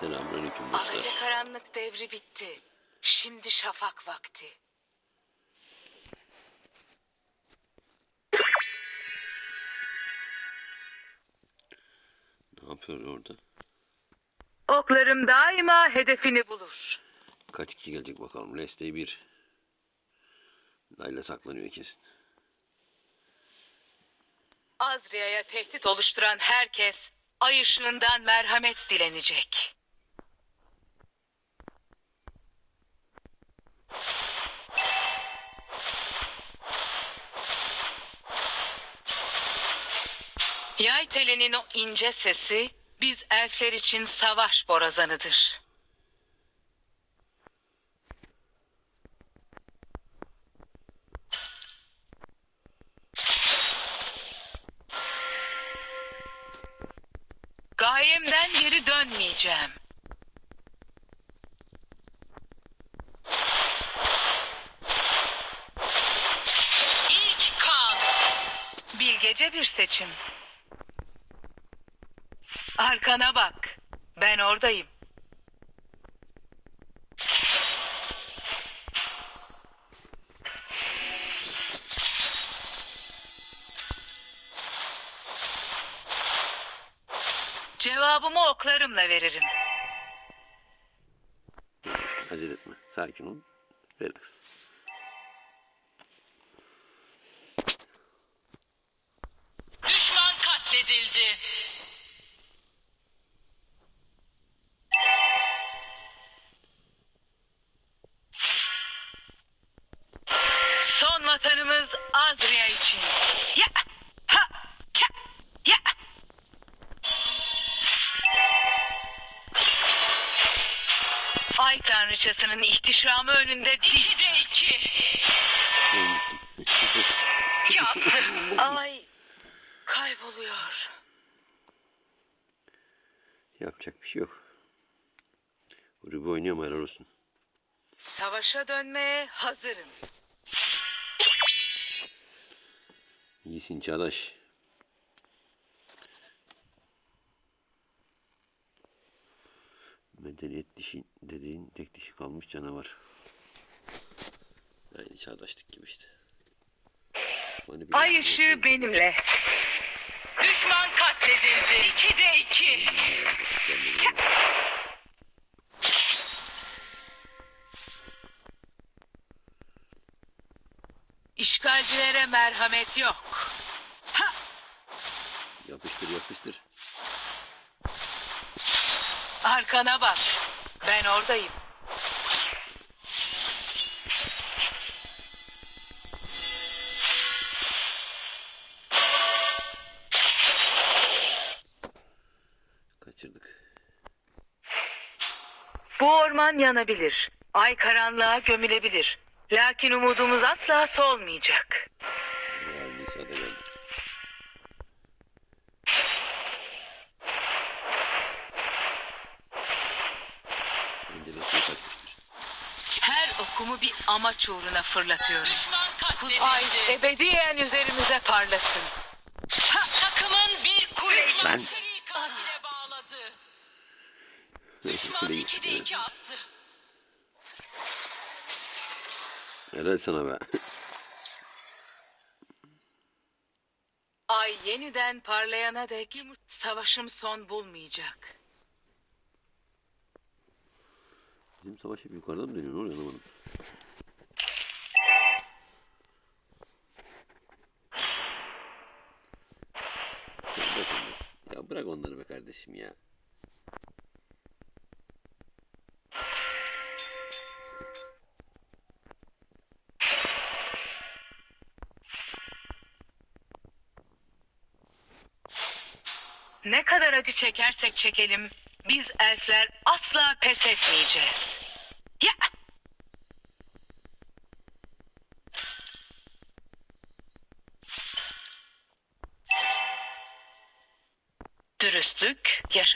Selamünaleyküm dostlar. Alacakaranlık devri bitti. Şimdi şafak vakti. Ne yapıyor orada? Oklarım daima hedefini bulur. Kaç kişi gelecek bakalım. Leste bir. Layla saklanıyor kesin. Azria'ya tehdit oluşturan herkes ay ışığından merhamet dilenecek. Yay telinin o ince sesi biz elfler için savaş borazanıdır. Gayemden geri dönmeyeceğim. İlk kan. Bilgece bir seçim. Arkana bak. Ben oradayım. Cevabımı oklarımla veririm. Acele etme. Sakin ol. Relax. Düşman katledildi. Ay tanrıçasının ihtişamı önünde İki de iki. Yattı. Ay kayboluyor. Yapacak bir şey yok. Ruby oynuyor mu helal olsun. Savaşa dönmeye hazırım. İyisin Çağdaş. Medeniyet dişi dediğin tek dişi kalmış canavar. Aynı çağdaşlık gibi işte. Hani Ay ışığı benimle. Düşman katledildi. İki de iki. İşgalcilere merhamet yok. Ha! Yapıştır yapıştır. Arkana bak. Ben oradayım. Kaçırdık. Bu orman yanabilir. Ay karanlığa gömülebilir. Lakin umudumuz asla solmayacak. Ya Nisa da geldi. Bence de şey kaçmıştır. Her okumu bir amaç uğruna fırlatıyorum. Kuz ay ebediyen üzerimize parlasın. Ha, takımın bir kule. Ben- seri katile bağladı. Neyse, Düşman kuleyi- 2'de 2 attı. Helal sana be. Ay yeniden parlayana dek savaşım son bulmayacak. Bizim savaş hep yukarıdan mı dönüyor? Ne oluyor anlamadım. Ya bırak onları. Be kardeşim ya. Ne kadar acı çekersek çekelim, biz elfler asla pes etmeyeceğiz.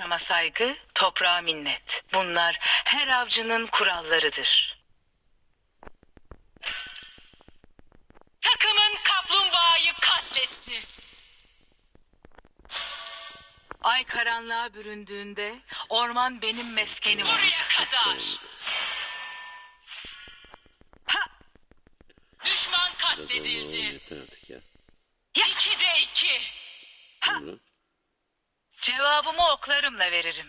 Yaşama saygı, toprağa minnet. Bunlar her avcının kurallarıdır. Takımın kaplumbağayı katletti. Ay karanlığa büründüğünde orman benim meskenim Buraya kadar. Düşman Biraz olmalı yeter artık ya. İki de iki. Sonra Cevabımı oklarımla veririm.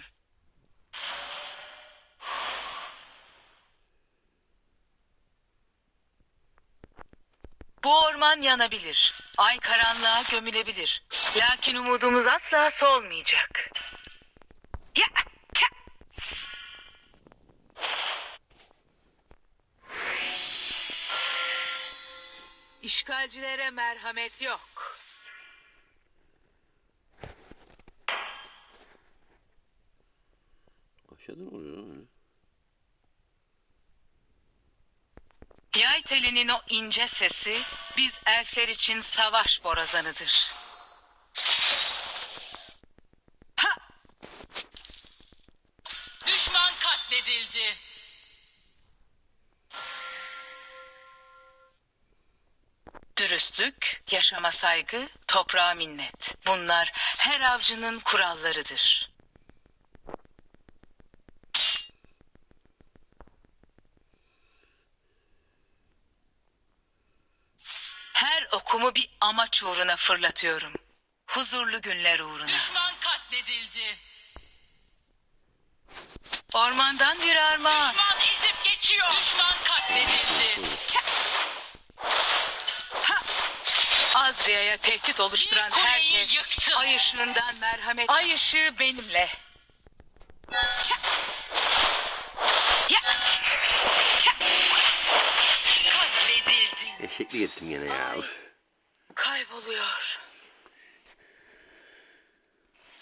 Bu orman yanabilir. Ay karanlığa gömülebilir. Lakin umudumuz asla solmayacak. Ya. İşgalcilere merhamet yok. Aşağıda ne oluyor öyle? Yay telinin o ince sesi biz elfler için savaş borazanıdır. Ha! Düşman katledildi. Dürüstlük, yaşama saygı, toprağa minnet. Bunlar her avcının kurallarıdır. Her okumu bir amaç uğruna fırlatıyorum. Huzurlu günler uğruna. Düşman katledildi. Ormandan bir armağan. Düşman ezip geçiyor. Düşman katledildi. Ha! Azria'ya tehdit oluşturan herkes yıktı. ay ışığından merhamet. Ay ışığı benimle. Ça! Ya! Ça! Katledildi. Eşeklik ettim gene ya. Üf. Kayboluyor.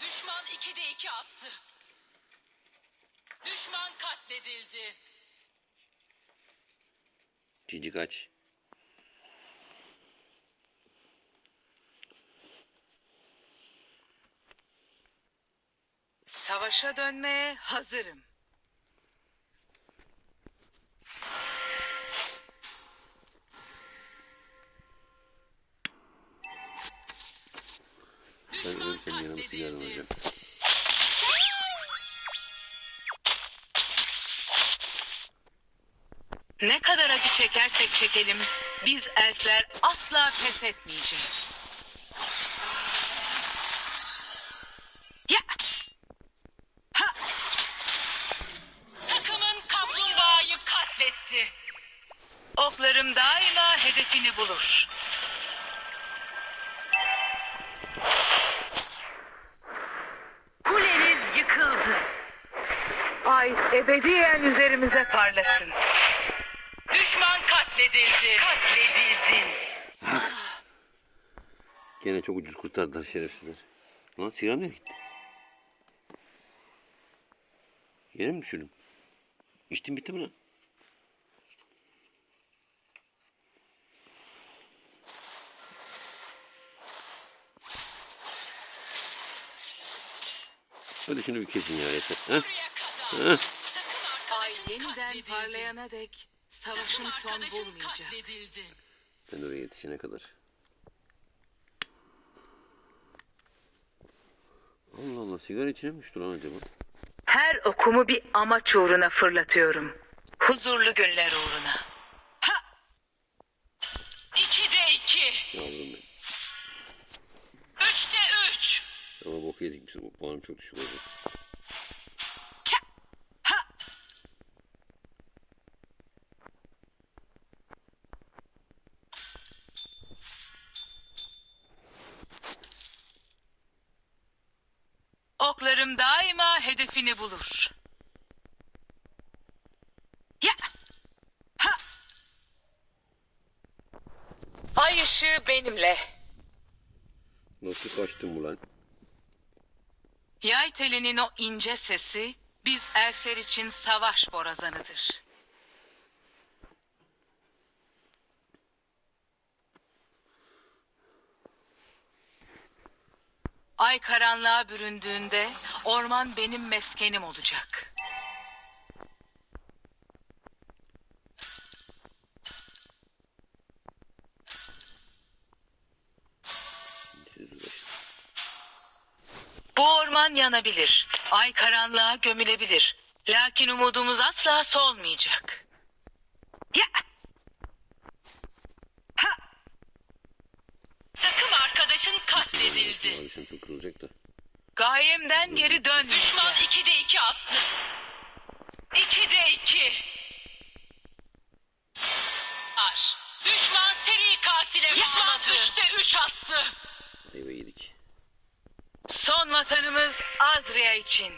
Düşman 2'de 2 attı. Düşman katledildi. Cici kaç. Savaşa dönmeye hazırım. Çekelim, biz elfler asla pes etmeyeceğiz. Ya! Ha! Takımın kaplumbağayı katletti. Oklarım daima hedefini bulur. Kuleniz yıkıldı. Ay ebediyen üzerimize parlasın. Düşman katledildi. Katledildin. Gene çok ucuz kurtardılar şerefsizler. Lan sigara nereye gitti? Yere mi düşürdüm? İçtim bitti mi lan? Hadi şunu bir kesin ya yeter. Heh. Heh. Ay yeniden parlayana dek savaşın son bulmayacak. Ben oraya yetişene kadar. Allah Allah sigara içine mi düştü lan acaba? Her okumu bir amaç uğruna fırlatıyorum. Huzurlu günler uğruna. Ha! İkide iki. Yavrum benim. Üçte üç. Ama bok yedik biz. Bu puanım çok düşük olacak. Ça! Ha! Oklarım daima hedefini bulur. Ya! Ha! Ay ışığı benimle. Nasıl kaçtın bu lan? Yay telinin o ince sesi biz elfler için savaş borazanıdır. Ay karanlığa büründüğünde orman benim meskenim olacak. Bu orman yanabilir. Ay karanlığa gömülebilir. Lakin umudumuz asla solmayacak. Ya! Takım arkadaşın katledildi. Abi sen çok kırılacak da. Gayemden geri dönmeyeceğim. Düşman 2'de 2 attı. 2'de 2. Ar. Düşman seri katile bağladı. Düşman 3'te 3 attı. Ayva yedik. Son vatanımız Azria için.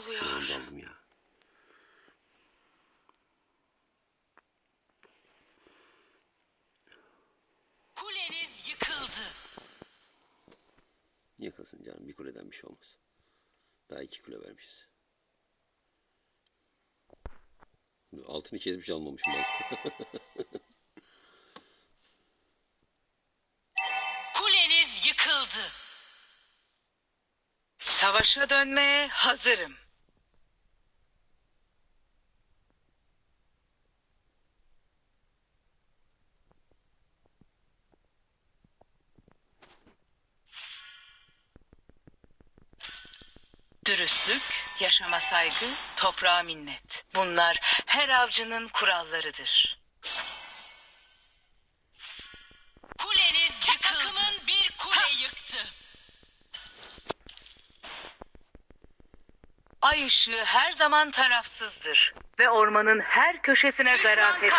Kayboluyor. Ben daldım ya. Kuleniz yıkıldı. Yakasın canım bir kuleden bir şey olmaz. Daha iki kule vermişiz. Altını kesmiş almamışım ben. Kuleniz yıkıldı. Savaşa dönmeye hazırım. Dürüstlük, yaşama saygı, toprağa minnet. Bunlar her avcının kurallarıdır. Kuleniz yıkıldı. Takımın bir kule yıktı. Ay ışığı her zaman tarafsızdır ve ormanın her köşesine Düşman zarafet.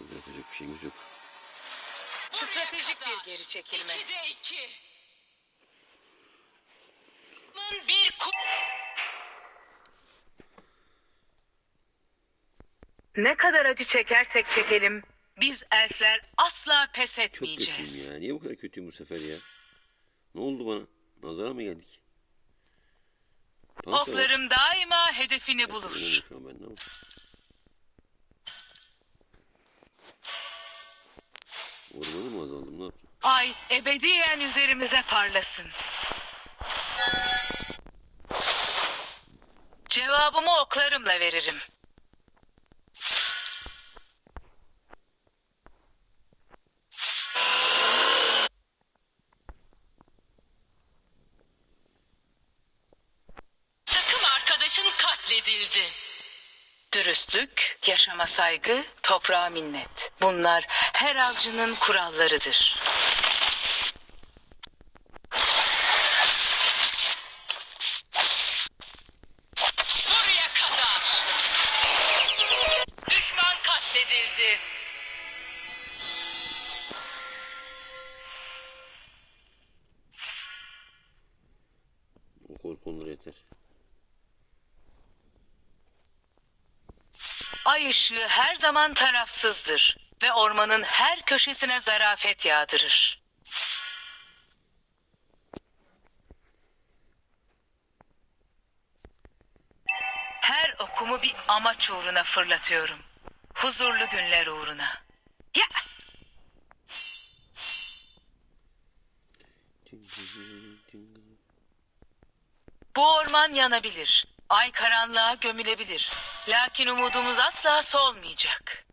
Burada yapacak bir şeyimiz yok. Stratejik bir geri çekilme. 2'de 2. Takımın Ne kadar acı çekersek çekelim, biz elfler asla pes Çok etmeyeceğiz. kötüyüm ya. Niye bu kadar kötüyüm bu sefer ya? Ne oldu bana? Nazara mı geldik? Tansiyon var. Oklarım daima hedefini bulur. Şu an bende ama. Ormanı mı azaldım ne yaptım? Ay ebediyen üzerimize parlasın. Cevabımı oklarımla veririm. Takım arkadaşın katledildi. Dürüstlük, yaşama saygı, toprağa minnet. Bunlar her avcının kurallarıdır. Işığı her zaman tarafsızdır ve ormanın her köşesine zarafet yağdırır. Her okumu bir amaç uğruna fırlatıyorum. Huzurlu günler uğruna. Ya! Bu orman yanabilir. Ay karanlığa gömülebilir. Lakin umudumuz asla solmayacak.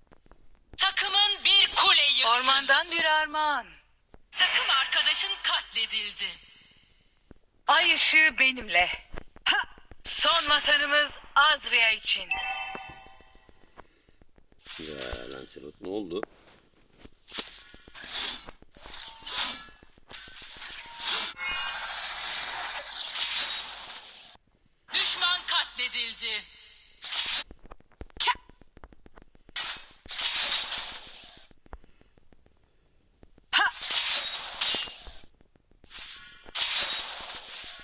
Takımın bir kule yıktı. Ormandan bir armağan. Takım arkadaşın katledildi. Ay ışığı benimle. Ha! Son vatanımız Azria için. Ya Lancelot ne oldu? Düşman katledildi. Ça! Ha!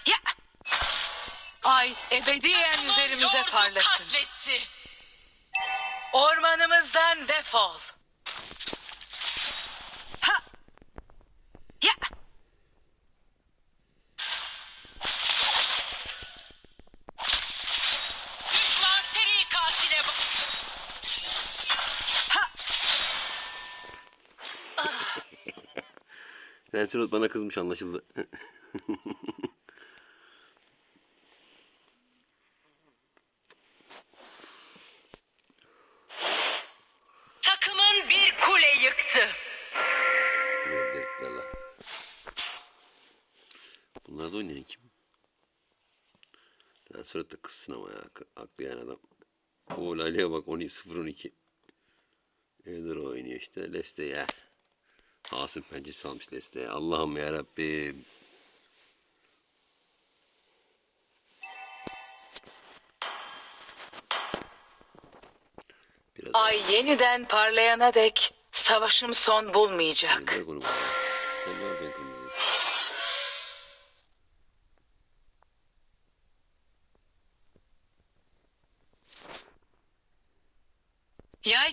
Ya! Ay ebediyen üzerimize lordu parlasın. katletti. Ormanımızdan defol. Ha! Ya! Düşman seri katile ba- Ha! Lancelot bana kızmış anlaşıldı. Surat da kızsın ama ya. Ak- Aklı yani adam. O Lale'ye bak 12-0-12. Eder oynuyor işte. Leste ya. Asım pençesi almış Leste. Allah'ım ya Rabbim. Biraz Ay yeniden parlayana dek savaşım son bulmayacak. Onu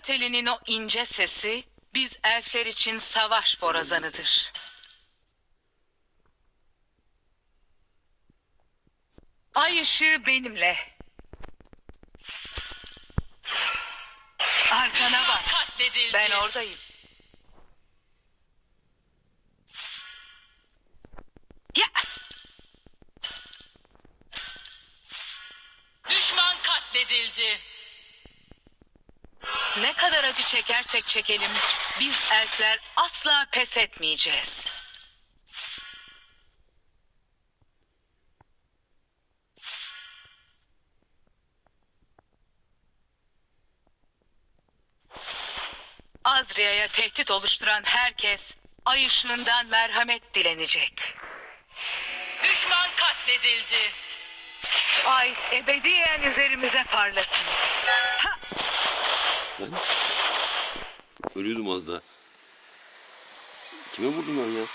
telinin o ince sesi biz elfler için savaş borazanıdır. Ay ışığı benimle. Arkana bak. Katledildi. Ben oradayım. Ya Düşman katledildi. Acı çekersek çekelim biz elfler asla pes etmeyeceğiz. Azria'ya tehdit oluşturan herkes ay ışığından merhamet dilenecek. Düşman katledildi. Ay ebediyen üzerimize parlasın. Lan. Ölüyordum az daha. Kime vurdum ben ya?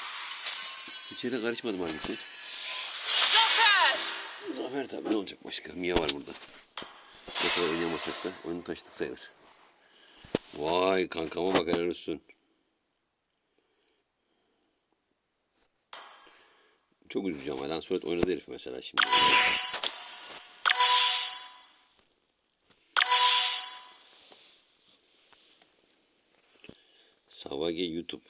İçeri karışmadım halbuki. Zafer. Zafer tabii ne olacak başka? Mia var burada. Ne kadar oynayamasak da oyunu taşıdık sayılır. Vay kankama bak helal olsun. Çok üzücü ama lan surat oynadı herif mesela şimdi. ಸಾವಾಗಿ ಯೂಟ್ಯೂಬ್